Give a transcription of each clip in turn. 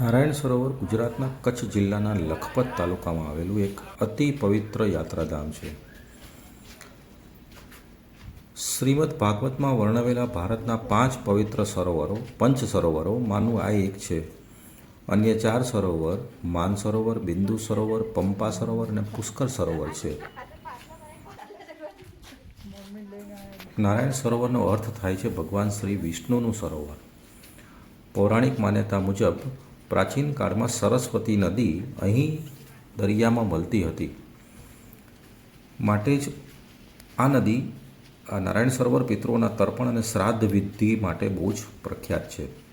નારાયણ સરોવર ગુજરાતના કચ્છ જિલ્લાના લખપત તાલુકામાં આવેલું એક અતિ પવિત્ર યાત્રાધામ છે. શ્રીમદ ભાગવતમાં વર્ણવેલા ભારતના પાંચ પવિત્ર સરોવરો, પંચ સરોવરોમાંનું આ એક છે. અન્ય ચાર સરોવર માન સરોવર, બિંદુ સરોવર, પંપા સરોવર અને પુષ્કર સરોવર છે. નારાયણ સરોવરનો અર્થ થાય છે ભગવાન શ્રી વિષ્ણુનું સરોવર. પૌરાણિક માન્યતા મુજબ પ્રાચીન કાળમાં સરસ્વતી નદી અહીં દરિયામાં મળતી હતી. માટે જ આ નદી નારાયણ સરોવર પિતૃઓના તર્પણ અને શ્રાદ્ધ વિધિ માટે બહુ જ પ્રખ્યાત છે.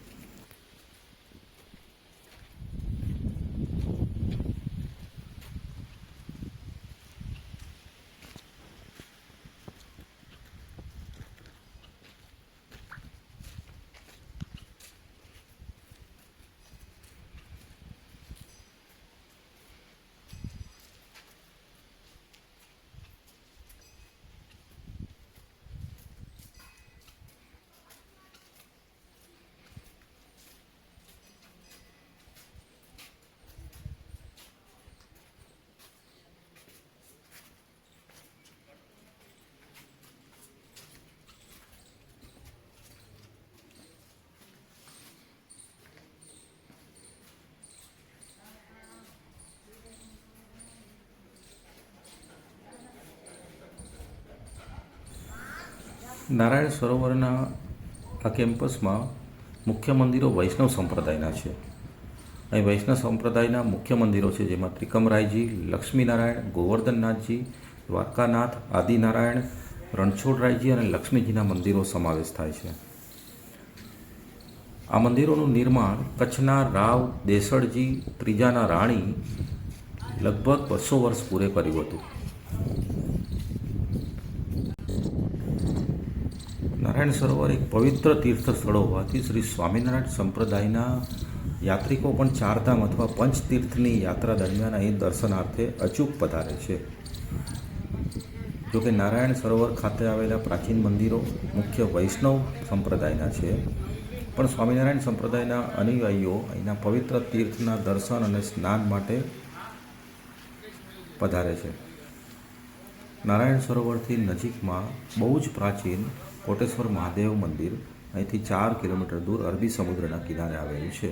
નારાયણ સરોવરના આ કેમ્પસમાં મુખ્ય મંદિરો વૈષ્ણવ સંપ્રદાયના છે. અહીં વૈષ્ણવ સંપ્રદાયના મુખ્ય મંદિરો છે, જેમાં ત્રિકમરાયજી, લક્ષ્મીનારાયણ, ગોવર્ધનનાથજી, દ્વારકાનાથ, આદિનારાયણ, રણછોડરાયજી અને લક્ષ્મીજીના મંદિરો સમાવેશ થાય છે. આ મંદિરોનું નિર્માણ કચ્છના રાવ દેસળજી ત્રીજાના રાણી લગભગ બસો વર્ષ પૂરે કર્યું હતું. નારાયણ સરોવર એક પવિત્ર તીર્થ સ્થળો હોવાથી શ્રી સ્વામિનારાયણ સંપ્રદાયના યાત્રિકો પણ ચારધામ અથવા પંચતીર્થની યાત્રા દરમિયાન અહીં દર્શનાર્થે અચૂક પધારે છે. જોકે નારાયણ સરોવર ખાતે આવેલા પ્રાચીન મંદિરો મુખ્ય વૈષ્ણવ સંપ્રદાયના છે. પણ સ્વામિનારાયણ સંપ્રદાયના અનુયાયીઓ અહીંના પવિત્ર તીર્થના દર્શન અને સ્નાન માટે પધારે છે. નારાયણ સરોવરથી નજીકમાં બહુ જ પ્રાચીન કોટેશ્વર મહાદેવ મંદિર, અહીંથી ચાર કિલોમીટર દૂર અરબી સમુદ્રના કિનારે આવેલું છે.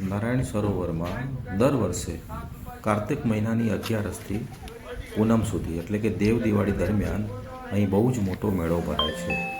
નારાયણ સરોવરમાં દર વર્ષે કાર્તિક મહિનાની અગિયારસથી પૂનમ સુધી, એટલે કે દેવ દિવાળી દરમિયાન, અહીં બહુ જ મોટો મેળો ભરાય છે.